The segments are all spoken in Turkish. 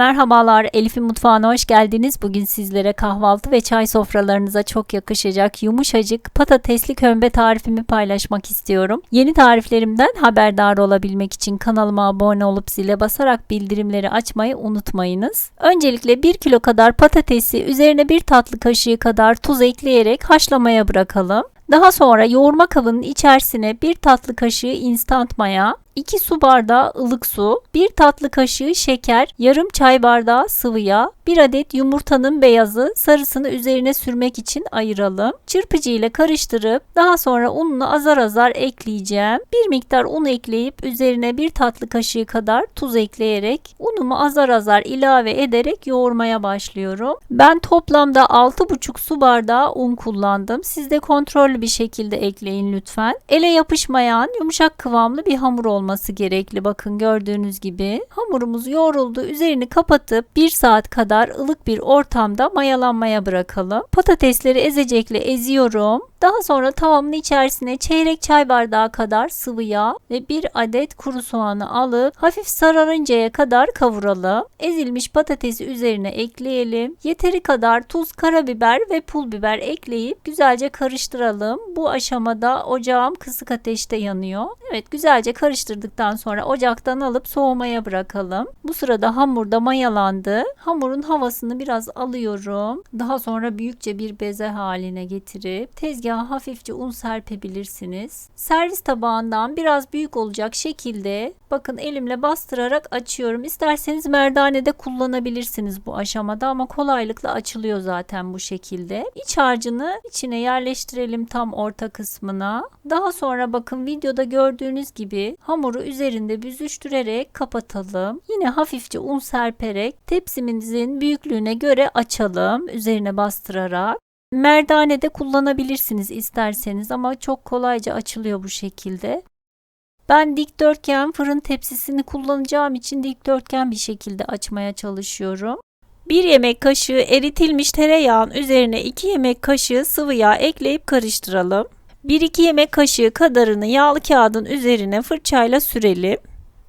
Merhabalar, Elif'in mutfağına hoş geldiniz. Bugün sizlere kahvaltı ve çay sofralarınıza çok yakışacak yumuşacık patatesli kömbe tarifimi paylaşmak istiyorum. Yeni tariflerimden haberdar olabilmek için kanalıma abone olup zile basarak bildirimleri açmayı unutmayınız. Öncelikle 1 kilo kadar patatesi üzerine 1 tatlı kaşığı kadar tuz ekleyerek haşlamaya bırakalım. Daha sonra yoğurma kabının içerisine 1 tatlı kaşığı instant maya, 2 su bardağı ılık su, 1 tatlı kaşığı şeker, yarım çay bardağı sıvı yağ, 1 adet yumurtanın beyazı sarısını üzerine sürmek için ayıralım. Çırpıcı ile karıştırıp daha sonra ununu azar azar ekleyeceğim. Bir miktar un ekleyip üzerine 1 tatlı kaşığı kadar tuz ekleyerek unumu azar azar ilave ederek yoğurmaya başlıyorum. Ben toplamda 6,5 su bardağı un kullandım. Siz de kontrollü bir şekilde ekleyin lütfen. Ele yapışmayan yumuşak kıvamlı bir hamur olması gerekli. Bakın gördüğünüz gibi hamurumuz yoğruldu. Üzerini kapatıp 1 saat kadar ılık bir ortamda mayalanmaya bırakalım. Patatesleri ezecekle eziyorum. Daha sonra tavamın içerisine çeyrek çay bardağı kadar sıvı yağ ve bir adet kuru soğanı alıp hafif sararıncaya kadar kavuralım. Ezilmiş patatesi üzerine ekleyelim. Yeteri kadar tuz, karabiber ve pul biber ekleyip güzelce karıştıralım. Bu aşamada ocağım kısık ateşte yanıyor. Evet güzelce karıştırdıktan sonra ocaktan alıp soğumaya bırakalım. Bu sırada hamur da mayalandı. Hamurun havasını biraz alıyorum. Daha sonra büyükçe bir beze haline getirip tezgaha hafifçe un serpebilirsiniz. Servis tabağından biraz büyük olacak şekilde bakın elimle bastırarak açıyorum. İsterseniz merdanede kullanabilirsiniz bu aşamada ama kolaylıkla açılıyor zaten bu şekilde. İç harcını içine yerleştirelim tam orta kısmına. Daha sonra bakın videoda gördüğünüz gibi hamuru üzerinde büzüştürerek kapatalım. Yine hafifçe un serperek tepsimizin büyüklüğüne göre açalım. Üzerine bastırarak. Merdane de kullanabilirsiniz isterseniz ama çok kolayca açılıyor bu şekilde. Ben dikdörtgen fırın tepsisini kullanacağım için dikdörtgen bir şekilde açmaya çalışıyorum. 1 yemek kaşığı eritilmiş tereyağın üzerine 2 yemek kaşığı sıvı yağ ekleyip karıştıralım. 1-2 yemek kaşığı kadarını yağlı kağıdın üzerine fırçayla sürelim.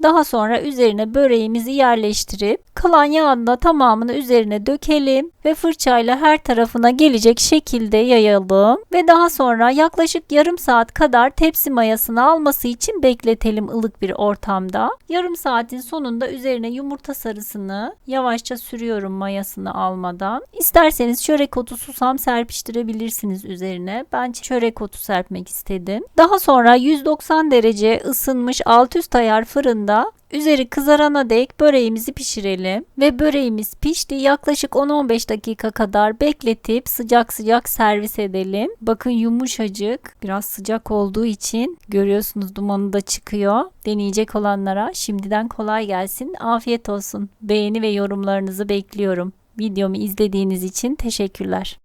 Daha sonra üzerine böreğimizi yerleştirip kalan yağın da tamamını üzerine dökelim ve fırçayla her tarafına gelecek şekilde yayalım ve daha sonra yaklaşık yarım saat kadar tepsi mayasını alması için bekletelim ılık bir ortamda. Yarım saatin sonunda üzerine yumurta sarısını yavaşça sürüyorum mayasını almadan. İsterseniz çörek otu susam serpiştirebilirsiniz üzerine. Ben çörek otu serpmek istedim. Daha sonra 190 derece ısınmış alt üst ayar fırında Üzeri kızarana dek böreğimizi pişirelim ve böreğimiz pişti yaklaşık 10-15 dakika kadar bekletip sıcak sıcak servis edelim. Bakın yumuşacık biraz sıcak olduğu için görüyorsunuz dumanı da çıkıyor. Deneyecek olanlara şimdiden kolay gelsin afiyet olsun. Beğeni ve yorumlarınızı bekliyorum. Videomu izlediğiniz için teşekkürler.